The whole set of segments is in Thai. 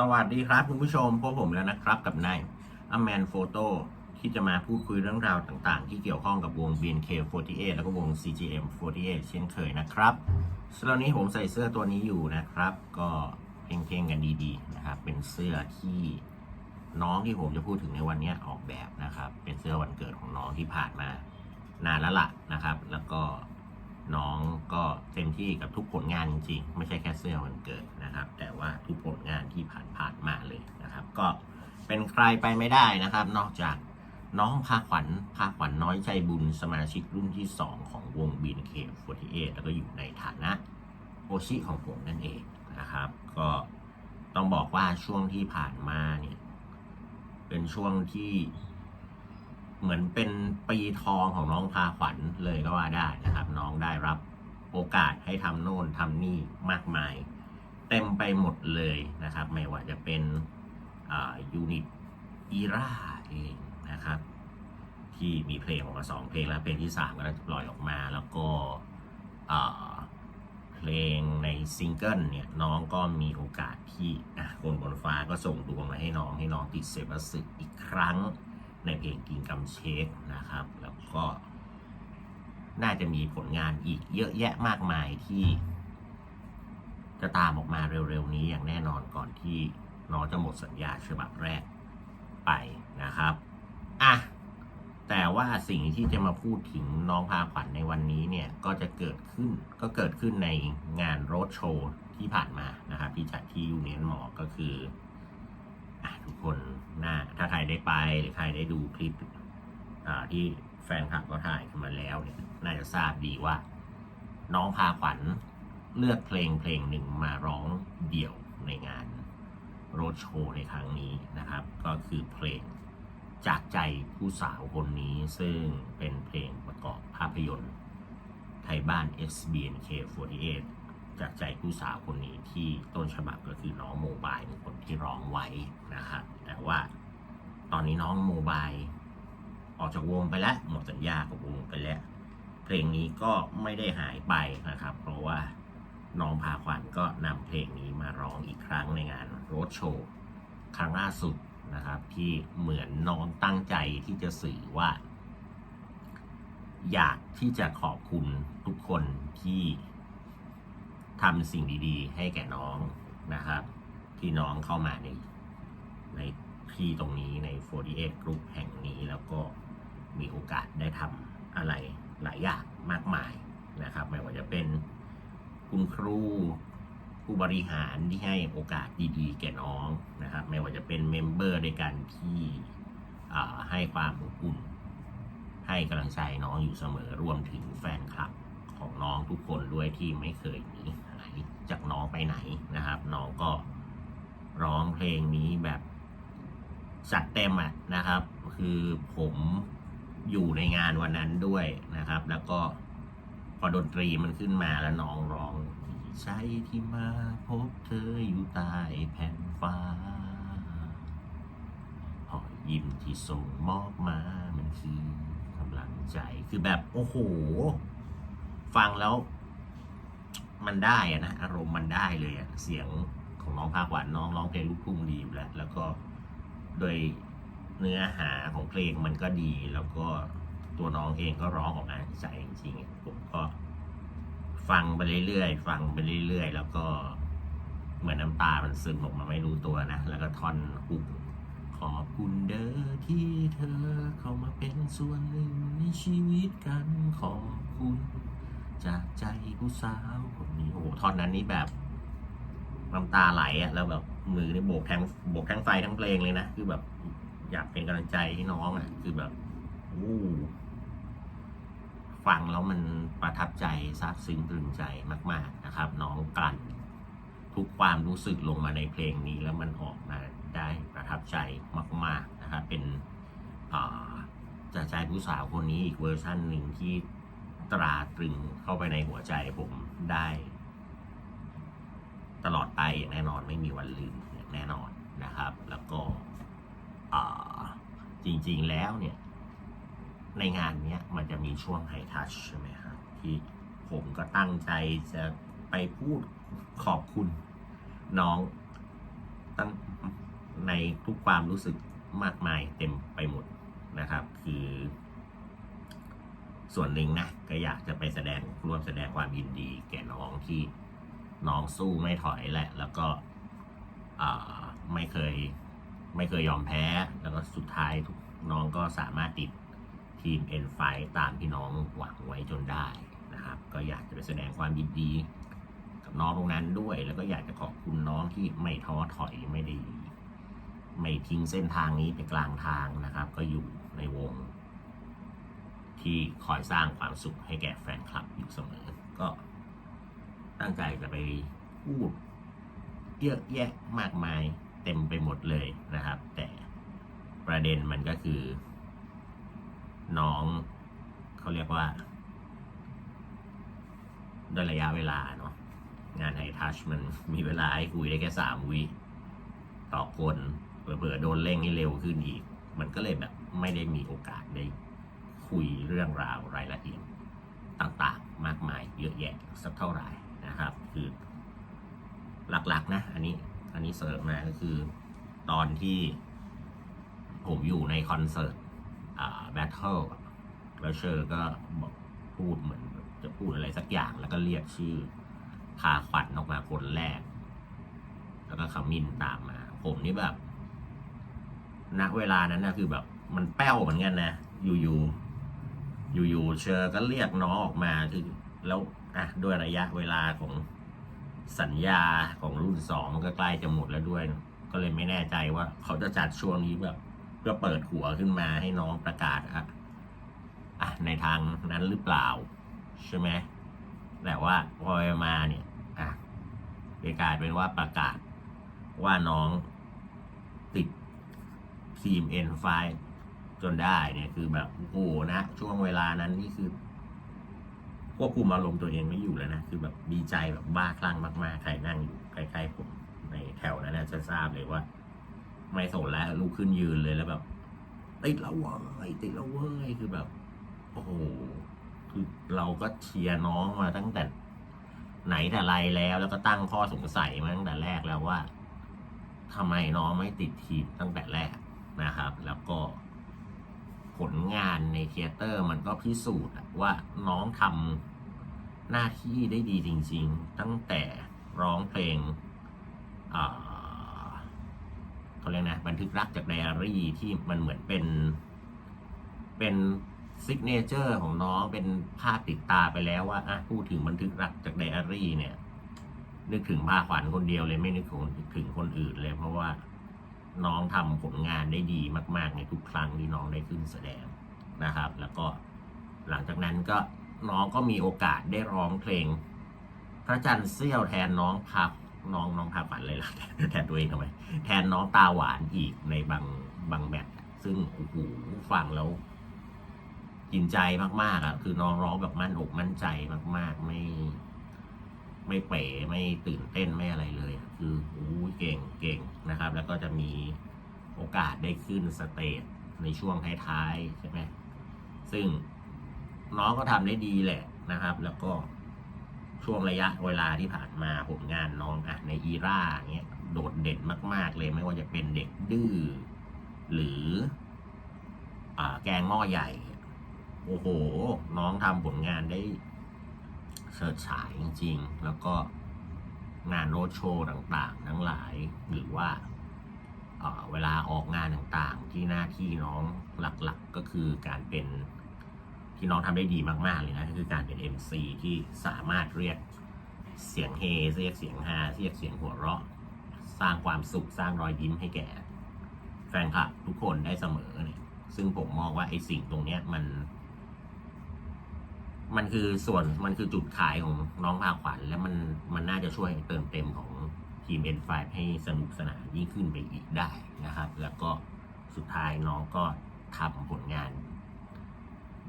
สวัสดีครับคุณผู้ชมพบผมแล้วนะครับกับนายอแมนโฟโต้ที่จะมาพูดคุยเรื่องราวต่างๆ ที่เกี่ยวข้องกับวง BNK48 แล้วก็วง CGM48 เช่นเคยนะครับสำหรับนี้ผมใส่เสื้อตัวนี้อยู่นะครับ ก็เพ่งๆกันดีๆนะครับ เป็นเสื้อที่น้องที่ผมจะพูดถึงในวันนี้ออกแบบนะครับ เป็นเสื้อวันเกิดของน้องที่ผ่านมานานแล้วล่ะนะครับ แล้วก็ น้องก็เต็มที่กับทุกผลงานจริงๆ ไม่ใช่แค่เสื้อวันเกิดนะครับ แต่ว่าทุกผลงานที่ผ่านผ่านๆมาเลยนะครับ ก็เป็นใครไปไม่ได้นะครับ นอกจากน้องพาขวัญพาขวัญน้อยใจบุญสมาชิกรุ่นที่ 2 ของวง BNK48 แล้วก็อยู่ในฐานะโอชิของผมนั่นเองนะครับ ก็ต้องบอกว่าช่วงที่ผ่านมาเนี่ยเป็นช่วงที่ เหมือนเป็นปีทองของน้องพาขวัญเลยก็ว่าได้นะครับ น้องได้รับโอกาสให้ทำโน่นทำนี่มากมาย เต็มไปหมดเลยนะครับ ไม่ว่าจะเป็นยูนิตอีราเองนะครับ ที่มีเพลงออกมาสองเพลงแล้วเพลงที่สามก็จะปล่อยออกมา แล้วก็อ่าเพลงในซิงเกิลเนี่ยน้องก็มีโอกาสที่อะคนบนฟ้าก็ส่งดวงมาให้น้องให้น้องติดเซฟสึกอีกครั้ง ในเพลงกินกำเชคนะครับ แล้วก็น่าจะมีผลงานอีกเยอะแยะมากมายที่ จะตามออกมาเร็วๆนี้อย่างแน่นอนก่อนที่น้องจะหมดสัญญาฉบับแรกไปนะครับอะแต่ว่าสิ่งที่จะมาพูดถึงน้องพาขวัญในวันนี้เนี่ยก็จะเกิดขึ้นก็เกิดขึ้นในงานโรดโชว์ที่ผ่านมานะครับที่จัดที่ยูเนียนหมอก็คืออะทุกคน น่าถ้าใครได้ไปหรือใครได้ดูคลิปที่แฟนคลับก็ถ่ายขึ้นมาแล้วเนี่ยน่าจะทราบดีว่า น้องพาขวัญเลือกเพลงเพลงหนึ่งมาร้องเดี่ยวในงานโรดโชว์ในครั้งนี้นะครับ ก็คือเพลงจากใจผู้สาวคนนี้ซึ่งเป็นเพลงประกอบภาพยนตร์ไทยบ้าน SBNK48 จากใจผู้สาวคนนี้ที่ต้นฉบับก็คือน้องโมบายเป็นคนที่ร้องไว้นะครับแต่ว่าตอนนี้น้องโมบายออกจากวงไปแล้วหมดสัญญากับวงไปแล้ว เพลงนี้ก็ไม่ได้หายไปนะครับ เพราะว่าน้องพาขวัญก็นำเพลงนี้มาร้องอีกครั้งในงานโรดโชว์ครั้งล่าสุดนะครับที่เหมือนน้องตั้งใจที่จะสื่อว่า อยากที่จะขอบคุณทุกคนที่ ทำสิ่งดีๆ ให้แก่น้องนะครับ ที่น้องเข้ามาในในที่ตรงนี้ใน 48 Group แห่งนี้แล้วก็มีโอกาสได้ทำอะไรหลายอย่างมากมายนะครับ ไม่ว่าจะเป็นคุณครูผู้บริหารที่ให้โอกาสดีๆ แก่น้องนะครับ ไม่ว่าจะเป็นเมมเบอร์ด้วยกันที่ให้ความอบอุ่นให้กำลังใจน้องอยู่เสมอรวมถึงแฟนคลับของน้องทุกคนด้วยที่ไม่เคยหนี จากน้องไปไหนนะครับ น้องก็ร้องเพลงนี้แบบจัดเต็มอะนะครับ คือผมอยู่ในงานวันนั้นด้วยนะครับ แล้วก็พอดนตรีมันขึ้นมาแล้วน้องร้องใช่ที่มาพบเธออยู่ใต้แผ่นฟ้าหอยยิ้มที่ส่งมอบมามันคือกำลังใจคือแบบโอ้โห ฟังแล้ว มันได้อะนะอารมณ์มันได้เลยอะเสียงของน้องภาคหวานน้องร้องเพลงลูกทุ่งดีอยู่แล้วแล้วก็โดยเนื้อหาของเพลงมันก็ดี แล้วก็ตัวน้องเองก็ร้องออกมาใจจริงๆผมก็ฟังไปเรื่อยๆฟังไปเรื่อยๆ แล้วก็เหมือนน้ำตามันซึมออกมาไม่รู้ตัวนะ แล้วก็ท่อนฮุกขอบคุณเด้อที่เธอเข้ามาเป็นส่วนหนึ่งในชีวิตกันขอบคุณ จากใจผู้สาวคนนี้โอ้โหท่อนนั้นนี่แบบน้ำตาไหลอะแล้วแบบมือนี่โบกแทงโบกแทงไฟทั้งเพลงเลยนะคือแบบ อยากเป็นกำลังใจให้น้องอะคือแบบอู้ฟังแล้วมันประทับใจซาบซึ้งตรึงใจมาก ๆนะครับ น้องกลั่นทุกความรู้สึกลงมาในเพลงนี้แล้วมันออกมาได้ประทับใจมาก ๆนะครับเป็นจากใจผู้สาวคนนี้อีกเวอร์ชันหนึ่งที่ ตราตรึงเข้าไปในหัวใจผมได้ ตลอดไปอย่างแน่นอนไม่มีวันลืมอย่างแน่นอนนะครับ แล้วก็จริงๆแล้วเนี่ย ในงานเนี้ยมันจะมีช่วงไฮทัชใช่ไหมครับที่ผมก็ตั้งใจจะไปพูดขอบคุณน้องตั้งในทุกความรู้สึกมากมายเต็มไปหมดนะครับ คือ ส่วนหนึ่งนะก็อยากจะไปแสดงร่วมแสดงความยินดี แก่น้องที่น้องสู้ไม่ถอยแหละ แล้วก็ไม่เคยไม่เคยยอมแพ้ แล้วก็สุดท้ายทุกน้องก็สามารถติดทีม N5 ตามที่น้องหวังไว้จนได้นะครับ ก็อยากจะไปแสดงความยินดี กับน้องตรงนั้นด้วย แล้วก็อยากจะขอบคุณน้องที่ไม่ท้อถอยไม่ได้ไม่ทิ้งเส้นทางนี้ไปกลางทางนะครับ ก็อยู่ในวง ที่คอยสร้างความสุขให้แก่แฟนคลับอยู่เสมอ ก็ตั้งใจจะไปพูดเยอะแยะมากมายเต็มไปหมดเลยนะครับ แต่ประเด็นมันก็คือ น้องเขาเรียกว่าด้วยระยะเวลาเนาะงานไฮทัชมันมีเวลาให้คุยได้แค่สามวิต่อคนเผื่อๆโดนเร่งให้เร็วขึ้นอีก มันก็เลยแบบไม่ได้มีโอกาสได้ คุยเรื่องราวรายละเอียดต่างๆ มากมายเยอะแยะสักเท่าไหร่นะครับ คือหลักๆนะอันนี้อันนี้เสริมมาก็คือตอนที่ผมอยู่ในคอนเสิร์ตแบทเทิลแล้วเชอร์ก็บอกพูดเหมือนจะพูดอะไรสักอย่างแล้วก็เรียกชื่อพาขวัญออกมาคนแรก แล้วก็ขมินตามมา ผมนี่แบบณเวลานั้นนะคือแบบ มันแป้วเหมือนกันนะ อยู่ๆ อยู่ๆเชอร์ก็เรียกน้องออกมาคือแล้วอะด้วยระยะเวลาของสัญญาของรุ่นสองมันก็ใกล้จะหมดแล้วด้วย ก็เลยไม่แน่ใจว่า เขาจะจัดช่วงนี้แบบเพื่อเปิดหัวขึ้นมาให้น้องประกาศอะอะในทางนั้นหรือเปล่า ใช่ไหมแต่ว่าพอไปมาเนี่ยอะกลายเป็นว่าประกาศว่าน้องติดทีม N5 จนได้เนี่ยคือแบบโอ้นะช่วงเวลานั้นนี่คือควบคุมอารมณ์ตัวเองไม่อยู่แล้วนะคือแบบดีใจแบบบ้าคลั่งมากๆใครนั่งอยู่ใกล้ๆผมในแถวนั้นนะจะทราบเลยว่า ไม่สนแล้วลุกขึ้นยืนเลยแล้วแบบติดแล้วเว้ยติดแล้วเว้ยคือแบบ โอ้โหคือเราก็เชียร์น้องมาตั้งแต่ไหนแต่ไรแล้ว แล้วก็ตั้งข้อสงสัยมาตั้งแต่แรกแล้วว่าทำไมน้องไม่ติดทีมตั้งแต่แรกนะครับ แล้วก็ ผลงานในเทเตอร์มันก็พิสูจน์ว่าน้องทำหน้าที่ได้ดีจริง ๆ ตั้งแต่ร้องเพลงอ่าเขาเรียกนะบันทึกรักจากไดอารี่ที่มันเหมือนเป็นเป็นซิกเนเจอร์ของน้องเป็นภาพติดตาไปแล้วว่าอะพูดถึงบันทึกรักจากไดอารี่เนี่ย นึกถึงพาขวัญคนเดียวเลยไม่นึกถึงคนอื่นเลยเพราะว่า น้องทำผลงานได้ดีมาก ๆ ในทุกครั้งที่น้องได้ขึ้นแสดงนะครับ แล้วก็หลังจากนั้นก็น้องก็มีโอกาสได้ร้องเพลง พระจันทร์เสี้ยวแทนน้องพับน้องน้องพาฝันเลยล่ะแทนตัวเองทำไมแทนน้องตาหวานอีกในบางบางแมตช์ซึ่งโอ้โหฟังแล้วกินใจมากๆอะคือน้องร้องแบบมั่นอกมั่นใจมาก ๆ ไม่ ไม่เป๋ไม่ตื่นเต้นไม่อะไรเลย คือโอ้ยเก่งเก่งนะครับ แล้วก็จะมีโอกาสได้ขึ้นสเตจในช่วงท้ายๆใช่ไหมซึ่งน้องก็ทำได้ดีแหละนะครับ แล้วก็ช่วงระยะเวลาที่ผ่านมาผลงานน้องอะในอีร่าเนี้ยโดดเด่นมาก ๆ เลยไม่ว่าจะเป็นเด็กดื้อหรืออแกงหม้อใหญ่ โอ้โห น้องทำผลงานได้ เฉิดฉายจริง ๆ แล้วก็งานโรดโชว์ต่างๆ ทั้งหลายหรือว่าเเวลาออกงานต่างๆ ที่หน้าที่น้องหลักๆก็คือการเป็นที่น้องทำได้ดีมากๆเลยนะก็คือการเป็น MC ที่สามารถเรียกเสียงเฮเรียกเสียงฮาเรียกเสียงหัวเราะ สร้างความสุขสร้างรอยยิ้มให้แก่ แฟนคลับทุกคนได้เสมอเนี่ยซึ่งผมมองว่าไอ้สิ่งตรงเนี้ยมัน มันคือส่วนมันคือจุดขายของน้องพาขวัญ และมันมันน่าจะช่วยเติมเต็มของทีม N5 ให้สนุกสนานยิ่งขึ้นไปอีกได้นะครับ แล้วก็สุดท้ายน้องก็ทำผลงาน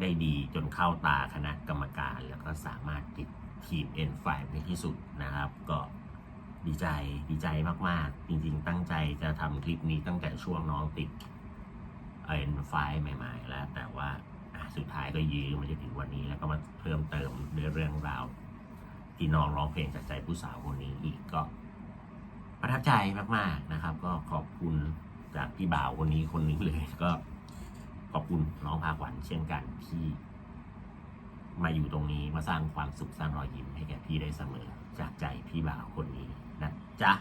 ได้ดีจนเข้าตาคณะกรรมการ แล้วก็สามารถติดทีม N5 ในที่สุดนะครับ ก็ดีใจดีใจมากๆ จริงๆ ตั้งใจจะทำคลิปนี้ตั้งแต่ช่วงน้องติด N5 ใหม่ ๆ แล้วแต่ว่า สุดท้ายก็ยื้อมาจนถึงวันนี้แล้วก็มาเพิ่มเติมด้วยเรื่องราว ที่น้องร้องเพลงจากใจผู้สาวคนนี้อีกก็ ประทับใจมากๆนะครับ ก็ขอบคุณจากพี่บ่าวคนนี้คนนี้เลยก็ขอบคุณน้องพาขวัญเช่นกันที่มาอยู่ตรงนี้มาสร้างความสุขสร้างรอยยิ้มให้แก่พี่ได้เสมอ จากใจพี่บ่าวคนนี้นะจ๊ะ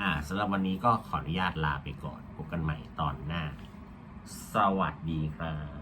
อ่าสำหรับวันนี้ก็ขออนุญาตลาไปก่อนพบกันใหม่ตอนหน้า สวัสดีครับ